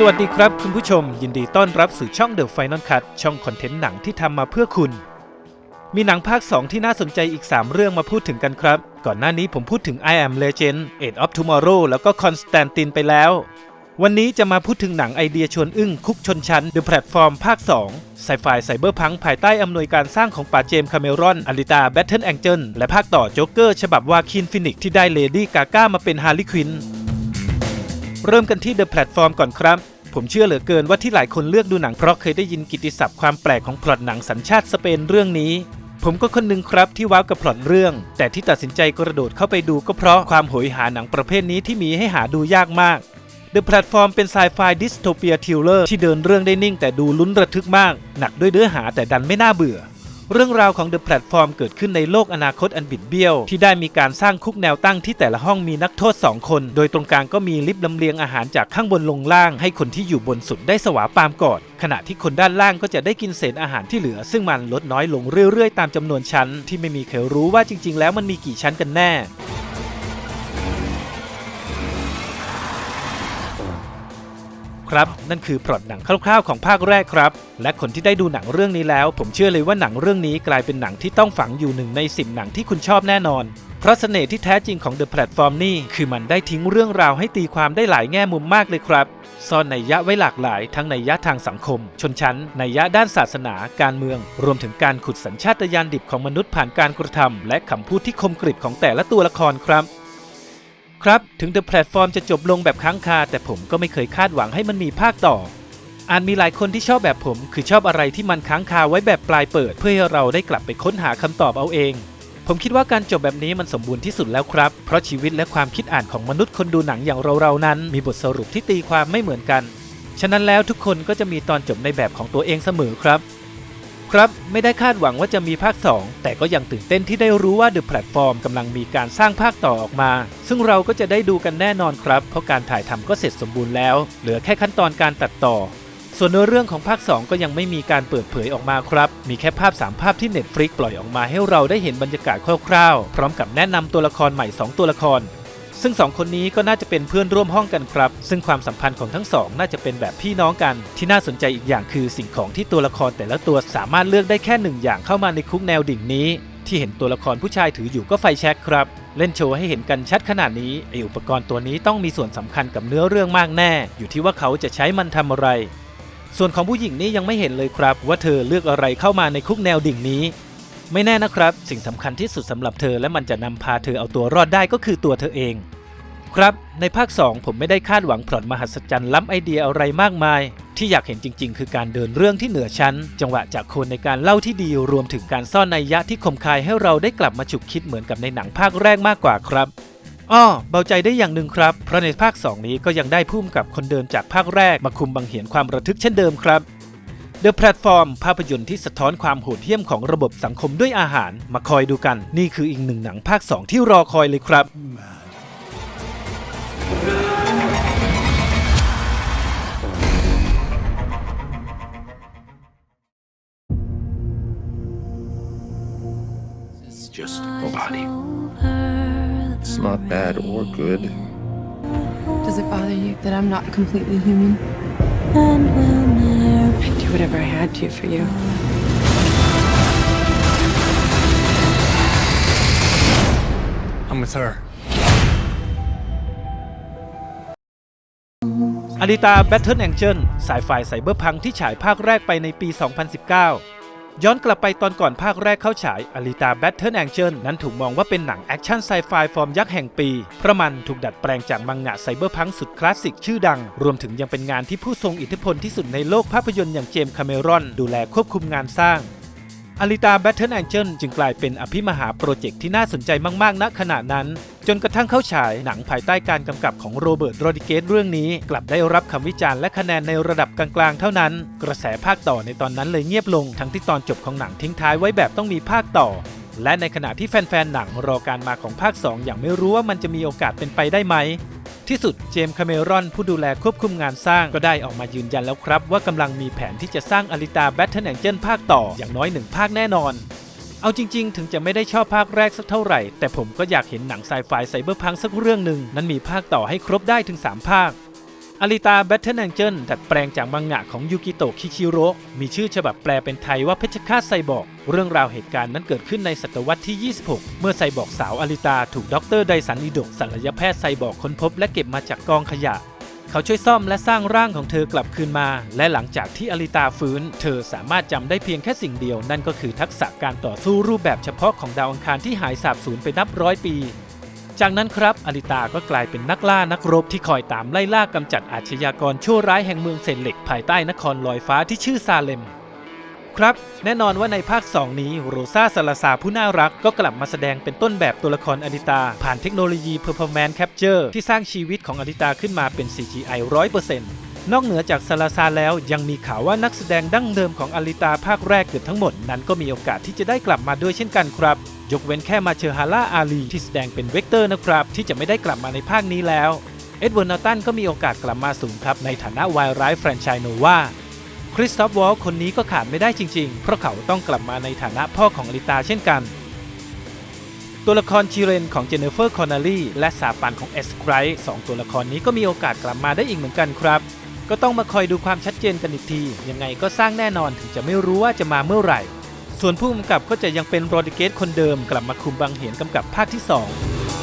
สวัสดีครับคุณผู้ชม ยินดีต้อนรับสู่ช่อง The Final Cut ช่องคอนเทนต์หนังที่ทำมาเพื่อคุณ มีหนังภาค 2 ที่น่าสนใจอีก 3 เรื่องมาพูดถึงกันครับ ก่อนหน้านี้ผมพูดถึง I Am Legend Age of Tomorrow แล้วก็ Constantine ไปแล้ว วันนี้จะมาพูดถึงหนังไอเดียชวนอึ้งคุกชนชั้น The Platform ภาค 2 ไซไฟไซเบอร์พังภายใต้อำนวยการสร้างของป่าเจมส์คาเมรอนอลิตาแบทเทิลแองเจิลและภาคต่อโจ๊กเกอร์ฉบับวาคินฟินิกที่ได้เลดี้กาก้ามาเป็นฮาร์ลีควิน เริ่มกันที่ The Platform ก่อนครับ ผมเชื่อเหลือเกินว่าที่หลายคนเลือกดูหนังเพราะเคยได้ยินกิตติศัพท์ความแปลกของพล็อตหนังสัญชาติสเปนเรื่องนี้ ผมก็คนหนึ่งครับที่ว้าวกับพล็อตเรื่อง แต่ที่ตัดสินใจกระโดดเข้าไปดูก็เพราะความโหยหาหนังประเภทนี้ที่มีให้หาดูยากมาก The Platform เป็นไซไฟดิสโทเปียทิลเลอร์ที่เดินเรื่องได้นิ่งแต่ดูลุ้นระทึกมาก หนักด้วยเนื้อหาแต่ดันไม่น่าเบื่อ เรื่องราวของ The Platform เกิดขึ้นในโลกอนาคตอันบิดเบี้ยว ที่ได้มีการสร้างคุกแนวตั้งที่แต่ละห้องมีนักโทษ 2 คน โดยตรงกลางก็มีลิฟต์ลำเลียงอาหารจากข้างบนลงล่าง ให้คนที่อยู่บนสุดได้สวาปามก่อน ขณะที่คนด้านล่างก็จะได้กินเศษอาหารที่เหลือ ซึ่งมันลดน้อยลงเรื่อยๆ ตามจำนวนชั้น ที่ไม่มีใครรู้ว่าจริง ๆ แล้วมันมีกี่ชั้นกันแน่ ครับ นั่นคือพล็อตหนังคร่าวๆของภาคแรกครับ และคนที่ได้ดูหนังเรื่องนี้แล้ว ผมเชื่อเลยว่าหนังเรื่องนี้กลายเป็นหนังที่ต้องฝังอยู่หนึ่งในสิบหนังที่คุณชอบแน่นอน เพราะเสน่ห์ที่แท้จริงของ The Platform นี่คือมันได้ทิ้งเรื่องราวให้ตีความได้หลายแง่มุมมากเลยครับซ่อนในยะไว้หลากหลาย ทั้งในยะทางสังคม ชนชั้น ในยยะด้านศาสนา การเมือง รวมถึงการขุดสัญชาตญาณดิบของมนุษย์ผ่านการกระทำและคำพูดที่คมกริบของแต่ละตัวละครครับ ครับถึง The Platform จะจบลงแบบค้างคา แต่ผมก็ไม่เคยคาดหวังให้มันมีภาคต่ออาจมีหลายคนที่ชอบแบบผม คือชอบอะไรที่มันค้างคาไว้แบบปลายเปิด เพื่อให้เราได้กลับไปค้นหาคำตอบเอาเอง ผมคิดว่าการจบแบบนี้มันสมบูรณ์ที่สุดแล้วครับ เพราะชีวิตและความคิดอ่านของมนุษย์คนดูหนังอย่างเราๆนั้น มีบทสรุปที่ตีความไม่เหมือนกัน ฉะนั้นแล้วทุกคนก็จะมีตอนจบในแบบของตัวเองเสมอครับ ครับ ไม่ได้คาดหวังว่าจะมีภาค 2 แต่ก็ยังตื่นเต้นที่ได้รู้ว่า The Platform กำลังมีการสร้างภาคต่อออกมา ซึ่งเราก็จะได้ดูกันแน่นอนครับ เพราะการถ่ายทำก็เสร็จสมบูรณ์แล้ว เหลือแค่ขั้นตอนการตัดต่อ ส่วนเนื้อเรื่องของภาค 2 ก็ยังไม่มีการเปิดเผยออกมาครับ มีแค่ภาพ 3 ภาพที่ Netflix ปล่อยออกมาให้เราได้เห็นบรรยากาศคร่าวๆ พร้อมกับแนะนำตัวละครใหม่ 2 ตัวละคร ซึ่งสองคนนี้ก็น่าจะเป็นเพื่อนร่วมห้องกันครับ ซึ่งความสัมพันธ์ของทั้งสองน่าจะเป็นแบบพี่น้องกัน ที่น่าสนใจอีกอย่างคือสิ่งของที่ตัวละครแต่ละตัวสามารถเลือกได้แค่หนึ่งอย่างเข้ามาในคุกแนวดิ่งนี้ ที่เห็นตัวละครผู้ชายถืออยู่ก็ไฟแช็กครับ เล่นโชว์ให้เห็นกันชัดขนาดนี้ไออุปกรณ์ตัวนี้ต้องมีส่วนสำคัญกับเนื้อเรื่องมากแน่ อยู่ที่ว่าเขาจะใช้มันทำอะไร ส่วนของผู้หญิงนี่ยังไม่เห็นเลยครับ ว่าเธอเลือกอะไรเข้ามาในคุกแนวดิ่งนี้ ไม่แน่นะครับ สิ่งสำคัญที่สุดสำหรับเธอและมันจะนำพาเธอเอาตัวรอดได้ก็คือตัวเธอเอง ครับ ในภาค 2 ผมไม่ได้คาดหวังพล็อตมหัศจรรย์ล้ำไอเดียอะไรมากมาย ที่อยากเห็นจริง ๆ คือการเดินเรื่องที่เหนือชั้น จังหวะจากคนในการเล่าที่ดีรวมถึงการซ่อนนัยยะที่คมคายให้เราได้กลับมาฉุกคิดเหมือนกับในหนังภาคแรกมากกว่าครับอ้อเบาใจได้อย่างหนึ่งครับ เพราะในภาค 2 นี้ก็ยังได้พุ่มกับคนเดิมจากภาคแรกมาคุมบังเหียนความระทึกเช่นเดิมครับ The Platform ภาพยนตร์ที่สะท้อนความโหดเหี้ยมของระบบสังคมด้วยอาหาร มาคอยดูกัน นี่คืออีกหนึ่งหนังภาค 2 ที่รอคอยเลยครับ It's just a body. It's not bad or good. Does it bother you that I'm not completely human? I'd do whatever I had to for you. I'm with her. อลิตาแบทเทิลแองเจิลสายไฟไซเบอร์พังที่ฉายภาคแรกไปในปี 2019 ย้อนกลับไปตอนก่อนภาคแรกเข้าฉายอลิตาแบทเทิลแองเจิลนั้นถูกมองว่าเป็นหนังแอคชั่นไซไฟฟอร์มยักษ์แห่งปี เพราะมันถูกดัดแปลงจากมังงะไซเบอร์พังสุดคลาสสิกชื่อดัง รวมถึงยังเป็นงานที่ผู้ทรงอิทธิพลที่สุดในโลกภาพยนตร์อย่างเจมส์คาเมรอน ดูแลควบคุมงานสร้าง อลิตาแบทเทิลแองเจิลจึงกลายเป็นอภิมหาโปรเจกต์ที่น่าสนใจมาก ๆ ณ ขณะนั้น จนกระทั่งเข้าฉายหนังภายใต้การกำกับของโรเบิร์ตโรดิเกสเรื่องนี้ กลับได้รับคำวิจารณ์และคะแนนในระดับกลาง ๆ เท่านั้น กระแสภาคต่อในตอนนั้นเลยเงียบลง ทั้งที่ตอนจบของหนังทิ้งท้ายไว้แบบต้องมีภาคต่อ และในขณะที่แฟนๆ หนังรอการมาของภาค 2 อย่างไม่รู้ว่ามันจะมีโอกาสเป็นไปได้ไหม ที่สุดเจมส์คาเมรอนผู้ดูแลควบคุมงานสร้างก็ได้ออกมายืนยันแล้วครับ ว่ากำลังมีแผนที่จะสร้างอลิตาแบทเทิลแองเจิลภาคต่ออย่างน้อยหนึ่งภาคแน่นอน เอาจริง ๆ ถึงจะไม่ได้ชอบภาคแรกสักเท่าไหร่ แต่ผมก็อยากเห็นหนังไซไฟไซเบอร์พังสักเรื่องหนึ่งนั้นมีภาคต่อให้ครบได้ถึง 3 ภาค อาริตาแบทเทิลแองเจิลดัดแปลงจากมังงะของยูกิโตะคิชิโร่ มีชื่อฉบับแปลเป็นไทยว่าเพชฌฆาตไซบอร์ก เรื่องราวเหตุการณ์นั้นเกิดขึ้นในศตวรรษที่ 26 เมื่อไซบอร์กสาวอาริตาถูกดรไดสันอิโดะศัลยแพทย์ไซบอร์กค้นพบและเก็บมาจากกองขยะ เขาช่วยซ่อมและสร้างร่างของเธอกลับคืนมา และหลังจากที่อาริตาฟื้น เธอสามารถจำได้เพียงแค่สิ่งเดียว นั่นก็คือทักษะการต่อสู้รูปแบบเฉพาะของดาวอังคารที่หายสาบสูญไปนับร้อยปี จากนั้นครับอาริตาก็กลายเป็นนักล่านักรบที่คอยตามไล่ล่ากำจัดอาชญากรชั่วร้ายแห่งเมืองเซนเหล็กภายใต้นครลอยฟ้าที่ชื่อซาเลม ครับ แน่นอนว่าในภาค 2 นี้โรซาซาลาซาผู้น่ารักก็กลับมาแสดงเป็นต้นแบบตัวละครอลิตา ผ่านเทคโนโลยี Performance Capture ที่สร้างชีวิตของอลิตาขึ้นมาเป็น CGI 100%นอกเหนือจากซาลาซาแล้วยังมีข่าวว่านักแสดงดั้งเดิมของอลิตาภาคแรกเกือบทั้งหมดนั้นก็มีโอกาสที่จะได้กลับมาด้วยเช่นกันครับ ยกเว้นแค่มาเชอร์ฮาร่าอาลีที่แสดงเป็นเวกเตอร์นะครับ ที่จะไม่ได้กลับมาในภาคนี้แล้ว เอ็ดเวิร์ดนอตันก็มีโอกาสกลับมาสูงครับ ในฐานะวายร้ายแฟรนไชส์โนวาคริสตอฟวอลคนนี้ก็ขาดไม่ได้จริงๆ เพราะเขาต้องกลับมาในฐานะพ่อของอลิตาเช่นกัน ตัวละครชิเรนของเจเนฟเฟอร์คอนเนลลี่และสาปันของเอสไครส์สองตัวละครนี้ก็มีโอกาสกลับมาได้อีกเหมือนกันครับก็ต้องมาคอยดูความชัดเจนกันอีกที ยังไงก็สร้างแน่นอนถึงจะไม่รู้ว่าจะมาเมื่อไหร่ ส่วนผู้กำกับก็จะยังเป็นโรดิเกตคนเดิมกลับมาคุมบังเหียนกำกับภาคที่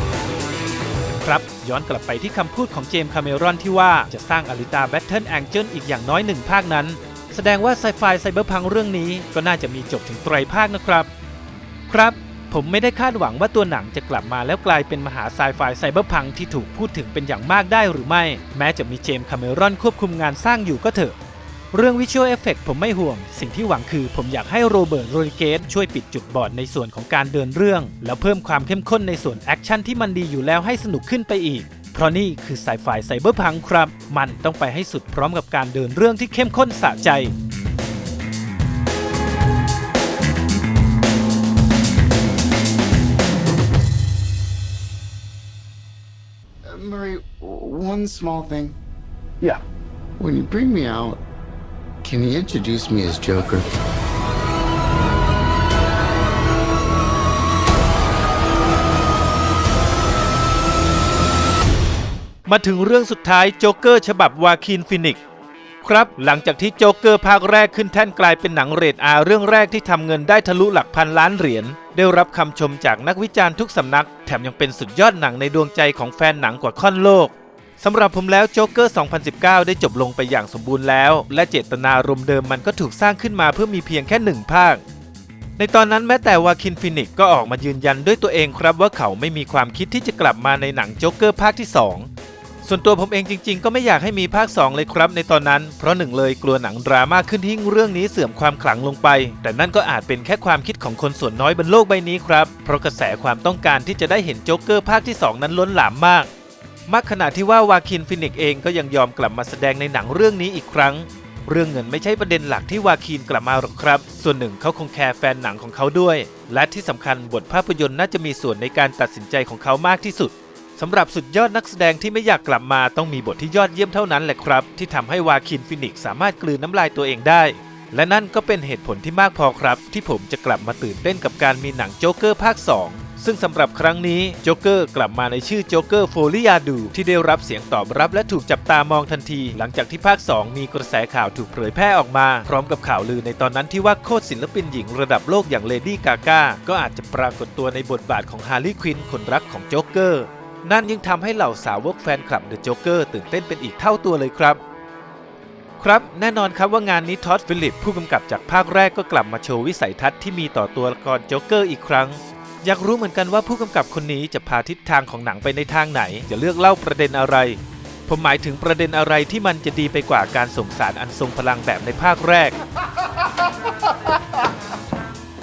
2 ครับ ย้อนกลับไปที่คำพูดของเจมส์คาเมรอนที่ว่าจะสร้างอลิตาแบทเทิลแองเจิลอีกอย่างน้อยหนึ่งภาคนั้น แสดงว่าไซไฟไซเบอร์พังเรื่องนี้ก็น่าจะมีจบถึงไตรภาคนะครับ ครับ ผมไม่ได้คาดหวังว่าตัวหนังจะกลับมาแล้วกลายเป็นมหาไซไฟไซเบอร์พังที่ถูกพูดถึงเป็นอย่างมากได้หรือไม่ แม้จะมีเจมส์คาเมรอนควบคุมงานสร้างอยู่ก็เถอะ เรื่องวิชวลเอฟเฟกผมไม่ห่วง สิ่งที่หวังคือผมอยากให้โรเบิร์ตโรดิเกสช่วยปิดจุดบอดในส่วนของการเดินเรื่อง แล้วเพิ่มความเข้มข้นในส่วนแอคชั่นที่มันดีอยู่แล้วให้สนุกขึ้นไปอีก เพราะนี่คือไซไฟไซเบอร์พังครับ มันต้องไปให้สุดพร้อมกับการเดินเรื่องที่เข้มข้นสะใจ Uh, Murray, w- one small thing. Yeah. When you bring me out, can you introduce me as Joker? มาถึงเรื่องสุดท้ายโจ๊กเกอร์ฉบับวาคินฟินิกซ์ครับหลังจากที่โจ๊กเกอร์ภาคแรกขึ้นแท่นกลายเป็นหนังเรทอาเรื่องแรกที่ทำเงินได้ทะลุหลักพันล้านเหรียญได้รับคำชมจากนักวิจารณ์ทุกสำนัก แถมยังเป็นสุดยอดหนังในดวงใจของแฟนหนังกว่าค่อนโลก สำหรับผมแล้วโจ๊กเกอร์ 2019 ได้จบลงไปอย่างสมบูรณ์แล้ว และเจตนารมณ์เดิมมันก็ถูกสร้างขึ้นมาเพื่อมีเพียงแค่หนึ่งภาค ในตอนนั้นแม้แต่วาคินฟินิกก็ออกมายืนยันด้วยตัวเองครับว่าเขาไม่มีความคิดที่จะกลับมาในหนังโจ๊กเกอร์ภาคที่ 2 ส่วนตัวผมเองจริง ๆ ก็ไม่อยากให้มีภาค 2 เลยครับ ในตอนนั้น เพราะหนึ่งเลยกลัวหนังดราม่าขึ้นหิ้งเรื่องนี้เสื่อมความขลังลงไป แต่นั่นก็อาจเป็นแค่ความคิดของคนส่วนน้อยบนโลกใบนี้ครับเพราะกระแสความต้องการที่จะได้เห็นโจ๊กเกอร์ภาคที่ 2 นั้นล้นหลามมาก มากขนาดที่ว่าวาคินฟินิกเองก็ยังยอมกลับมาแสดงในหนังเรื่องนี้อีกครั้ง เรื่องเงินไม่ใช่ประเด็นหลักที่วาคินกลับมาหรอกครับ ส่วนหนึ่งเขาคงแคร์แฟนหนังของเขาด้วย และที่สำคัญบทภาพยนตร์น่าจะมีส่วนในการตัดสินใจของเขามากที่สุดสำหรับสุดยอดนักแสดงที่ไม่อยากกลับมาต้องมีบทที่ยอดเยี่ยมเท่านั้นแหละครับ ที่ทำให้วาคินฟินิกสามารถกลืนน้ำลายตัวเองได้ และนั่นก็เป็นเหตุผลที่มากพอครับ ที่ผมจะกลับมาตื่นเต้นกับการมีหนังโจ๊กเกอร์ภาค 2 ซึ่งสำหรับครั้งนี้โจ๊กเกอร์กลับมาในชื่อโจ๊กเกอร์โฟลิยาดูที่ได้รับเสียงตอบรับและถูกจับตามองทันที หลังจากที่ภาค 2 มีกระแสข่าวถูกเผยแพร่ออกมา พร้อมกับข่าวลือในตอนนั้นที่ว่าโคตรศิลปินหญิงระดับโลกอย่างเลดี้กาก้าก็อาจจะปรากฏตัวในบทบาทของฮาร์ลีควินคนรักของโจ๊กเกอร์นั่นยิ่งทำให้เหล่าสาวกแฟนคลับเดอะโจ๊กเกอร์ตื่นเต้นเป็นอีกเท่าตัวเลยครับครับแน่นอนครับว่างานนี้ท็อดฟิลิปผู้กำกับจากภาคแรกก็กลับมาโชว์วิสัยทัศน์ที่มีต่อตัวละครโจ๊กเกอร์อีกครั้ง อยากรู้เหมือนกันว่าผู้กำกับคนนี้จะพาทิศทางของหนังไปในทางไหน จะเลือกเล่าประเด็นอะไร ผมหมายถึงประเด็นอะไรที่มันจะดีไปกว่าการส่งสารอันทรงพลังแบบในภาคแรก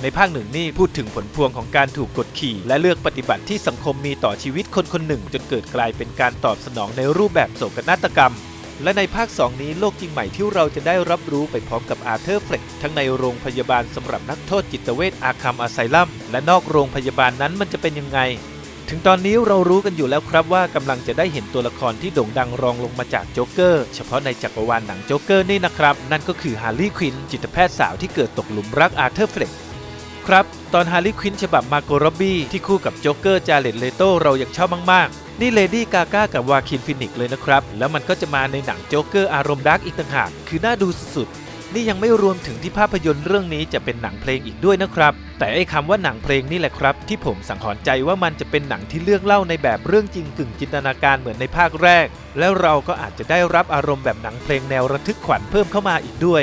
ในภาคหนึ่งนี่พูดถึงผลพวงของการถูกกดขี่ และเลือกปฏิบัติที่สังคมมีต่อชีวิตคนคนหนึ่ง จนเกิดกลายเป็นการตอบสนองในรูปแบบโศกนาฏกรรม และในภาค 2 นี้โลกจริงใหม่ที่เราจะได้รับรู้ไปพร้อมกับอาร์เธอร์เฟล็กทั้งในโรงพยาบาลสำหรับนักโทษจิตเวชอาคัมอาไซลัมและนอกโรงพยาบาลนั้นมันจะเป็นยังไง ถึงตอนนี้เรารู้กันอยู่แล้วครับว่ากำลังจะได้เห็นตัวละครที่โด่งดังรองลงมาจากโจ๊กเกอร์เฉพาะในจักรวาลหนังโจ๊กเกอร์นี่นะครับ นั่นก็คือฮาร์ลีควินจิตแพทย์สาวที่เกิดตกหลุมรักอาร์เธอร์เฟล็ก ครับ ตอนฮาร์ลีควินฉบับมาโกรบบี้ที่คู่กับโจ๊กเกอร์จาเลตเลโตเรายังชอบมาก ๆ นี่เลดี้กาก้ากับวาคินฟินิกเลยนะครับ แล้วมันก็จะมาในหนังโจ๊กเกอร์อารมณ์ดาร์กอีกต่างหาก คือน่าดูสุดๆ นี่ยังไม่รวมถึงที่ภาพยนตร์เรื่องนี้จะเป็นหนังเพลงอีกด้วยนะครับ แต่ไอ้คำว่าหนังเพลงนี่แหละครับ ที่ผมสังหรณ์ใจว่ามันจะเป็นหนังที่เลือกเล่าในแบบเรื่องจริงกึ่งจินตนาการเหมือนในภาคแรก แล้วเราก็อาจจะได้รับอารมณ์แบบหนังเพลงแนวระทึกขวัญเพิ่มเข้ามาอีกด้วย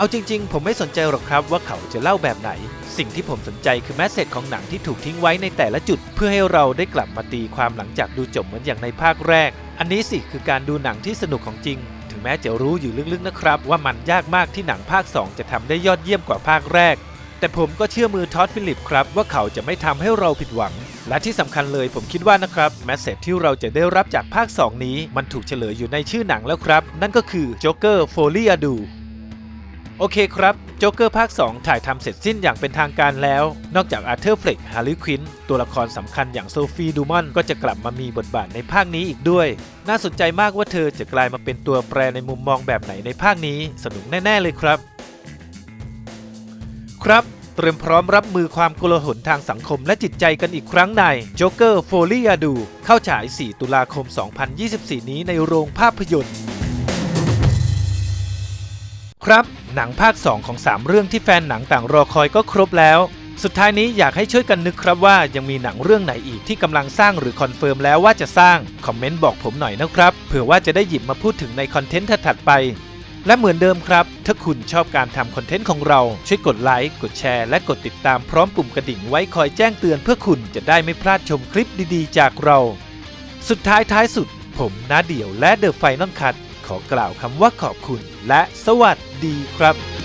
เอาจริงๆ ผมไม่สนใจหรอกครับว่าเขาจะเล่าแบบไหน สิ่งที่ผมสนใจคือแมสเซจของหนังที่ถูกทิ้งไว้ในแต่ละจุด เพื่อให้เราได้กลับมาตีความหลังจากดูจบเหมือนอย่างในภาคแรก อันนี้สิคือการดูหนังที่สนุกของจริง ถึงแม้จะรู้อยู่ลึกๆนะครับ ว่ามันยากมากที่หนังภาค 2 จะทำได้ยอดเยี่ยมกว่าภาคแรก แต่ผมก็เชื่อมือท็อดฟิลิปครับว่าเขาจะไม่ทำให้เราผิดหวัง และที่สำคัญเลยผมคิดว่านะครับแมสเซจที่เราจะได้รับจากภาค 2 นี้ มันถูกเฉลยอยู่ในชื่อหนังแล้วครับ นั่นก็คือ Joker Folie à Deux โอเคครับโจ๊กเกอร์ภาค 2 ถ่ายทำเสร็จสิ้นอย่างเป็นทางการแล้ว นอกจากอาร์เธอร์เฟลกฮาร์ลีควินตัวละครสำคัญอย่างโซฟีดูมอนก็จะกลับมามีบทบาทในภาคนี้อีกด้วย น่าสนใจมากว่าเธอจะกลายมาเป็นตัวแปรในมุมมองแบบไหนในภาคนี้ สนุกแน่ ๆ เลยครับ ครับเตรียมพร้อมรับมือความโกลาหลทางสังคมและจิตใจกันอีกครั้งใน Joker f o l i a d o เข้าฉาย 4 ตุลาคม 2024 นี้ในโรงภาพยนตร์ ครับ หนังภาค 2 ของ 3 เรื่องที่แฟนหนังต่างรอคอยก็ครบแล้ว สุดท้ายนี้อยากให้ช่วยกันนึกครับว่ายังมีหนังเรื่องไหนอีกที่กำลังสร้างหรือคอนเฟิร์มแล้วว่าจะสร้าง คอมเมนต์บอกผมหน่อยนะครับเผื่อว่าจะได้หยิบมาพูดถึงในคอนเทนต์ถัดไป และเหมือนเดิมครับ ถ้าคุณชอบการทำคอนเทนต์ของเรา ช่วยกดไลค์กดแชร์และกดติดตามพร้อมปุ่มกระดิ่งไว้คอยแจ้งเตือนเพื่อคุณจะได้ไม่พลาดชมคลิปดีๆ จากเรา สุดท้ายท้ายสุด ผมนาเดี่ยวและเดอะไฟนอลคัท ขอกล่าวคำว่าขอบคุณและสวัสดีครับ